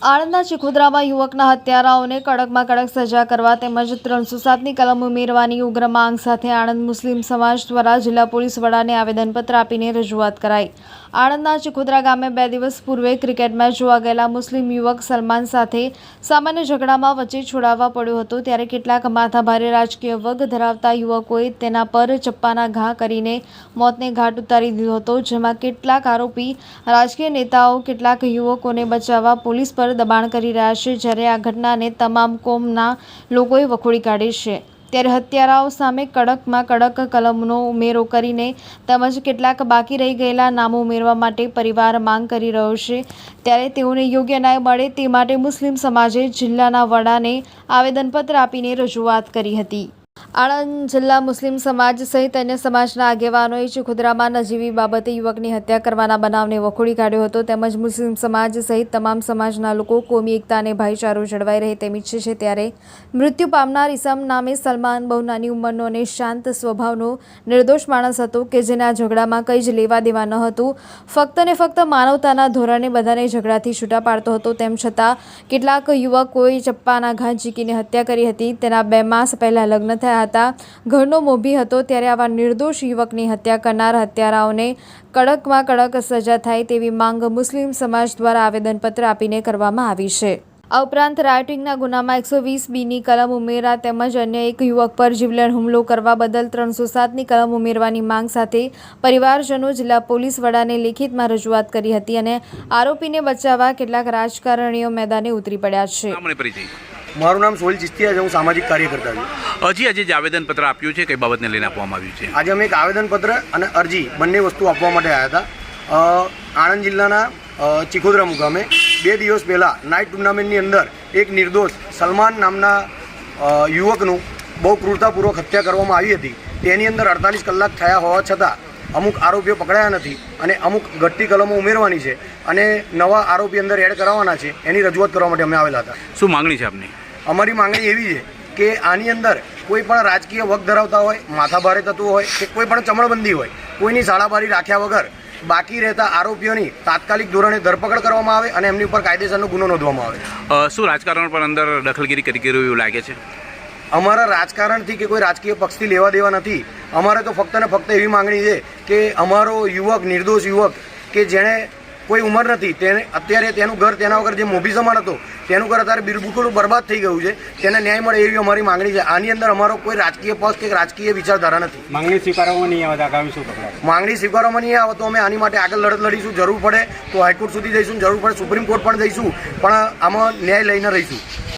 આણંદના ચિખોદરામાં યુવકના હત્યારાઓને કડકમાં કડક સજા કરવા તેમજ ત્રણસો સાતની કલમ ઉમેરવાની ઉગ્ર માંગ સાથે આણંદ મુસ્લિમ સમાજ દ્વારા જિલ્લા પોલીસ વડાને આવેદનપત્ર આપીને રજૂઆત કરાઈ. આણંદના ચિખોદરા ગામે બે દિવસ પૂર્વે ક્રિકેટ મેચ જોવા ગયેલા મુસ્લિમ યુવક સલમાન સાથે સામાન્ય ઝઘડામાં વચ્ચે છોડાવવા પડ્યો હતો ત્યારે કેટલાક માથાભારે રાજકીય વગ ધરાવતા યુવકોએ તેના પર ચપ્પાના ઘા કરીને મોતને ઘાટ ઉતારી દીધો હતો, જેમાં કેટલાક આરોપી, રાજકીય નેતાઓ, કેટલાક યુવકોને બચાવવા પોલીસ પર દબાણ કરી રહ્યા છે, જ્યારે આ ઘટનાને તમામ કોમના લોકોએ વખોડી કાઢી છે. ત્યારે હત્યારાઓ સામે કડકમાં કડક કલમનો ઉમેરો કરીને તેમજ કેટલાક બાકી રહી ગયેલા નામો ઉમેરવા માટે પરિવાર માંગ કરી રહ્યો છે. ત્યારે તેઓને યોગ્ય ન્યાય મળે તે માટે મુસ્લિમ સમાજે જિલ્લાના વડાને આવેદનપત્ર આપીને રજૂઆત કરી હતી. આણંદ જિલ્લા મુસ્લિમ સમાજ સહિત અન્ય સમાજના આગેવાનોએ ચુખુદરામાં નજીવી બાબતે યુવકની હત્યા કરવાના બનાવને વખોડી કાઢ્યો હતો. તેમજ મુસ્લિમ સમાજ સહિત તમામ સમાજના લોકો કોમી એકતા અને ભાઈચારો જળવાઈ રહે તેમ ઈચ્છે છે. ત્યારે મૃત્યુ પામનાર ઈસમ નામે સલમાન બહુ નાની ઉંમરનો અને શાંત સ્વભાવનો નિર્દોષ માણસ હતો કે જેને આ ઝઘડામાં કંઈ જ લેવા દેવા ન હતું. ફક્ત ને ફક્ત માનવતાના ધોરણે બધાને ઝઘડાથી છૂટા પાડતો હતો. તેમ છતાં કેટલાક યુવકોએ ચપ્પાના ઘા ઝીકીને હત્યા કરી હતી. તેના બે માસ પહેલાં લગ્ન થયા હતા. ઘરનો મોભી હતો ત્યારે આવા નિર્દોષ યુવકની હત્યા કરનાર હત્યારાઓને કડકમાં કડક સજા થાય તેવી માંગ મુસ્લિમ સમાજ દ્વારા આવેદનપત્ર આપીને કરવામાં આવી છે. આ ઉપરાંત રાઇટિંગના ગુનામાં એકસો વીસ બીની કલમ ઉમેરા તેમજ અન્ય એક યુવક પર જીવલેણ હુમલો કરવા બદલ ત્રણસો સાતની કલમ ઉમેરવાની માંગ સાથે પરિવારજનો જિલ્લા પોલીસ વડાને લેખિતમાં રજૂઆત કરી હતી અને આરોપીને બચાવવા કેટલાક રાજકારણીઓ મેદાને ઉતરી પડ્યા છે. મારું નામ સોહિલ ચિસ્તિયા છે હું સામાજિક કાર્યકર્તા છું. હજી આજે જે આવેદનપત્ર આપ્યું છે કઈ બાબતને લઈને આપવામાં આવ્યું છે? આજે અમે એક આવેદનપત્ર અને અરજી બંને વસ્તુ આપવા માટે આવ્યા હતા. આણંદ જિલ્લાના ચિખોદરા મુકામે બે દિવસ પહેલાં નાઇટ ટુર્નામેન્ટની અંદર એક નિર્દોષ સલમાન નામના યુવકનું બહુ ક્રૂરતાપૂર્વક હત્યા કરવામાં આવી હતી. તેની અંદર અડતાલીસ કલાક થયા હોવા છતાં અમુક આરોપીઓ પકડાયા નથી અને અમુક ઘટતી કલમો ઉમેરવાની છે અને નવા આરોપી અંદર એડ કરાવવાના છે એની રજૂઆત કરવા માટે અમે આવેલા હતા. શું માંગણી છે આપની? અમારી માંગણી એવી છે કે આની અંદર કોઈ પણ રાજકીય વગ ધરાવતા હોય માથાભારે તત્વો હોય કે કોઈ પણ ચમણબંધી હોય કોઈની શાળાબારી રાખ્યા વગર બાકી રહેતા આરોપીઓની તાત્કાલિક ધોરણે ધરપકડ કરવામાં આવે અને એમની ઉપર કાયદેસરનો ગુનો નોંધવામાં આવે. શું રાજકારણ પર અંદર દખલગીરી કરી રહ્યું એવું લાગે છે? અમારા રાજકારણથી કે કોઈ રાજકીય પક્ષથી લેવા દેવા નથી અમારે તો ફક્ત ને ફક્ત એવી માંગણી છે કે અમારો યુવક નિર્દોષ યુવક કે જેણે કોઈ ઉંમર નથી. તેને અત્યારે તેનું ઘર તેના વગર જે મોભી સમાન હતો તેનું ઘર અત્યારે બિલકુલ બરબાદ થઈ ગયું છે. તેને ન્યાય મળે એવી અમારી માંગણી છે. આની અંદર અમારો કોઈ રાજકીય પક્ષ કે રાજકીય વિચારધારા નથી. માંગણી સ્વીકારવામાં નહીં આવતા આગામી શું માંગણી સ્વીકારવામાં નહીં આવે તો અમે આની માટે આગળ લડત લડીશું. જરૂર પડે તો હાઈકોર્ટ સુધી જઈશું. જરૂર પડે સુપ્રીમ કોર્ટ પણ જઈશું. પણ આમાં ન્યાય લઈને રહીશું.